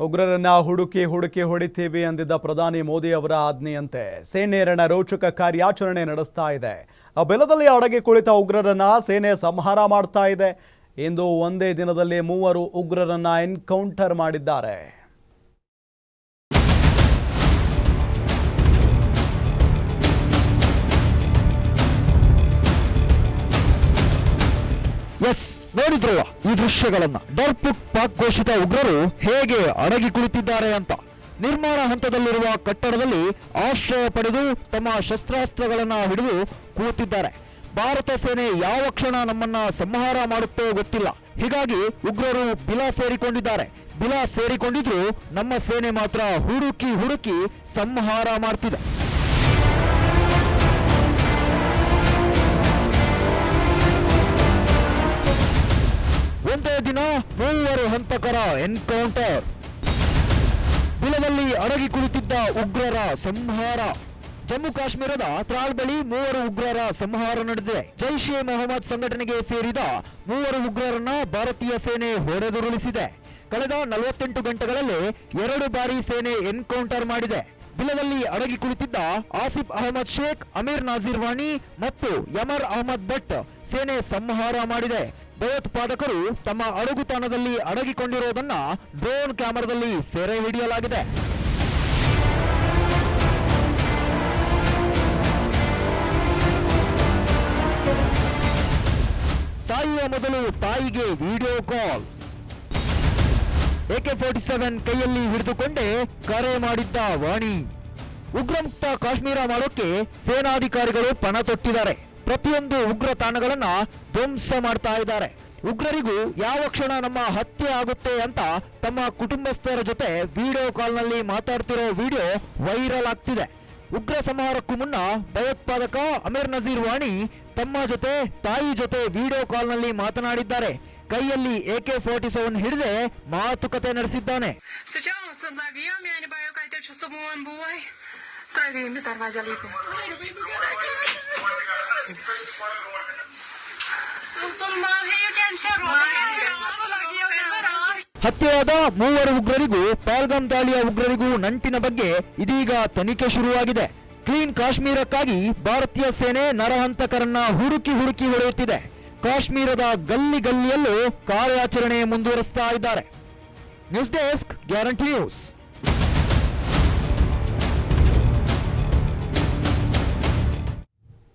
ಉಗ್ರರನ್ನ ಹುಡುಕಿ ಹುಡುಕಿ ಹೊಡಿತೀವಿ ಅಂದಿದ್ದ ಪ್ರಧಾನಿ ಮೋದಿ ಅವರ ಆಜ್ಞೆಯಂತೆ. ಸೇನೆ ರಣರೋಚಕ ಕಾರ್ಯಾಚರಣೆ ನಡೆಸ್ತಾ ಇದೆ. ಆ ಬೆಲದಲ್ಲಿ ಅಡಗಿ ಕುಳಿತ ಉಗ್ರರನ್ನ ಸೇನೆ ಸಂಹಾರ ಮಾಡ್ತಾ ಇದೆ. ಇಂದು ಒಂದೇ ದಿನದಲ್ಲಿ ಮೂವರು ಉಗ್ರರನ್ನ ಎನ್ಕೌಂಟರ್ ಮಾಡಿದ್ದಾರೆ. ನೋಡಿದ್ರಲ್ಲ ಈ ದೃಶ್ಯಗಳನ್ನ. ಡರ್ಪುಕ್ ಪಾಕ್ ಘೋಷಿತ ಉಗ್ರರು ಹೇಗೆ ಅಡಗಿ ಕುಳಿತಿದ್ದಾರೆ ಅಂತ. ನಿರ್ಮಾಣ ಹಂತದಲ್ಲಿರುವ ಕಟ್ಟಡದಲ್ಲಿ ಆಶ್ರಯ ಪಡೆದು ತಮ್ಮ ಶಸ್ತ್ರಾಸ್ತ್ರಗಳನ್ನ ಹಿಡಿದು ಕೂತಿದ್ದಾರೆ ಭಾರತ ಸೇನೆ ಯಾವ ಕ್ಷಣ ನಮ್ಮನ್ನ ಸಂಹಾರ ಮಾಡುತ್ತೋ ಗೊತ್ತಿಲ್ಲ. ಹೀಗಾಗಿ ಉಗ್ರರು ಬಿಲ ಸೇರಿಕೊಂಡಿದ್ದಾರೆ. ಬಿಲ ಸೇರಿಕೊಂಡಿದ್ರು ನಮ್ಮ ಸೇನೆ ಮಾತ್ರ ಹುಡುಕಿ ಹುಡುಕಿ ಸಂಹಾರ ಮಾಡ್ತಿದೆ. ಹಂತಕರ ಎನ್ಕೌಂಟರ್. ಬಿಲದಲ್ಲಿ ಅಡಗಿ ಕುಳಿತಿದ್ದ ಉಗ್ರರ ಸಂಹಾರ. ಜಮ್ಮು ಕಾಶ್ಮೀರದ ತ್ರಾಲ್ ಬಳಿ ಮೂವರು ಉಗ್ರರ ಸಂಹಾರ ನಡೆದಿದೆ. ಜೈಷ್ ಎ ಮೊಹಮ್ಮದ್ ಸಂಘಟನೆಗೆ ಸೇರಿದ ಮೂವರು ಉಗ್ರರನ್ನ ಭಾರತೀಯ ಸೇನೆ ಹೊಡೆದುರುಳಿಸಿದೆ. ಕಳೆದ ನಲವತ್ತೆಂಟು ಗಂಟೆಗಳಲ್ಲಿ ಎರಡು ಬಾರಿ ಸೇನೆ ಎನ್ಕೌಂಟರ್ ಮಾಡಿದೆ. ಬಿಲದಲ್ಲಿ ಅಡಗಿ ಕುಳಿತಿದ್ದ ಆಸಿಫ್ ಅಹಮದ್ ಶೇಖ್, ಅಮೀರ್ ನಾಜೀರ್ ವಾಣಿ ಮತ್ತು ಯಮರ್ ಅಹಮದ್ ಭಟ್ ಸೇನೆ ಸಂಹಾರ ಮಾಡಿದೆ. ಭಯೋತ್ಪಾದಕರು ತಮ್ಮ ಅಡಗುತಾಣದಲ್ಲಿ ಅಡಗಿಕೊಂಡಿರುವುದನ್ನ ಡ್ರೋನ್ ಕ್ಯಾಮೆರಾದಲ್ಲಿ ಸೆರೆ ಹಿಡಿಯಲಾಗಿದೆ. ಸಾಯುವ ಮೊದಲು ತಾಯಿಗೆ video call. AK forty seven ಕೈಯಲ್ಲಿ ಹಿಡಿದುಕೊಂಡೇ ಕರೆ ಮಾಡಿದ್ದ ವಾಣಿ. ಉಗ್ರಮುಕ್ತ ಕಾಶ್ಮೀರ ಮಾಡೋಕೆ ಸೇನಾಧಿಕಾರಿಗಳು ಪಣ ತೊಟ್ಟಿದ್ದಾರೆ. ಪ್ರತಿಯೊಂದು ಉಗ್ರ ತಾಣಗಳನ್ನ ಧ್ವಂಸ ಮಾಡ್ತಾ ಇದ್ದಾರೆ. ಉಗ್ರರಿಗೂ ಯಾವ ಕ್ಷಣ ನಮ್ಮ ಹತ್ಯೆ ಆಗುತ್ತೆ ಅಂತ ತಮ್ಮ ಕುಟುಂಬಸ್ಥರ ಜೊತೆ ವಿಡಿಯೋ ಕಾಲ್ನಲ್ಲಿ ಮಾತಾಡ್ತಿರೋ ವಿಡಿಯೋ ವೈರಲ್ ಆಗ್ತಿದೆ. ಉಗ್ರ ಸಂಹಾರಕ್ಕೂ ಮುನ್ನ ಭಯೋತ್ಪಾದಕ ಅಮೀರ್ ನಜೀರ್ ವಾಣಿ ತಮ್ಮ ಜೊತೆ ತಾಯಿ ಜೊತೆ ವಿಡಿಯೋ ಕಾಲ್ನಲ್ಲಿ ಮಾತನಾಡಿದ್ದಾರೆ. ಕೈಯಲ್ಲಿ ಎಕೆ ಫೋರ್ಟಿ ಸೆವೆನ್ ಹಿಡಿದೇ ಮಾತುಕತೆ ನಡೆಸಿದ್ದಾನೆ. ಹತ್ಯೆಯಾದ ಮೂವರು ಉಗ್ರರಿಗೂ ಪಾಲ್ಗಾಮ್ ದಾಳಿಯ ಉಗ್ರರಿಗೂ ನಂಟಿನ ಬಗ್ಗೆ ಇದೀಗ ತನಿಖೆ ಶುರುವಾಗಿದೆ. ಕ್ಲೀನ್ ಕಾಶ್ಮೀರಕ್ಕಾಗಿ ಭಾರತೀಯ ಸೇನೆ ನರಹಂತಕರನ್ನ ಹುಡುಕಿ ಹುಡುಕಿ ಹೊಡೆಯುತ್ತಿದೆ. ಕಾಶ್ಮೀರದ ಗಲ್ಲಿ ಗಲ್ಲಿಯಲ್ಲೂ ಕಾರ್ಯಾಚರಣೆ ಮುಂದುವರಿಸ್ತಾ ಇದ್ದಾರೆ. News desk guarantee news.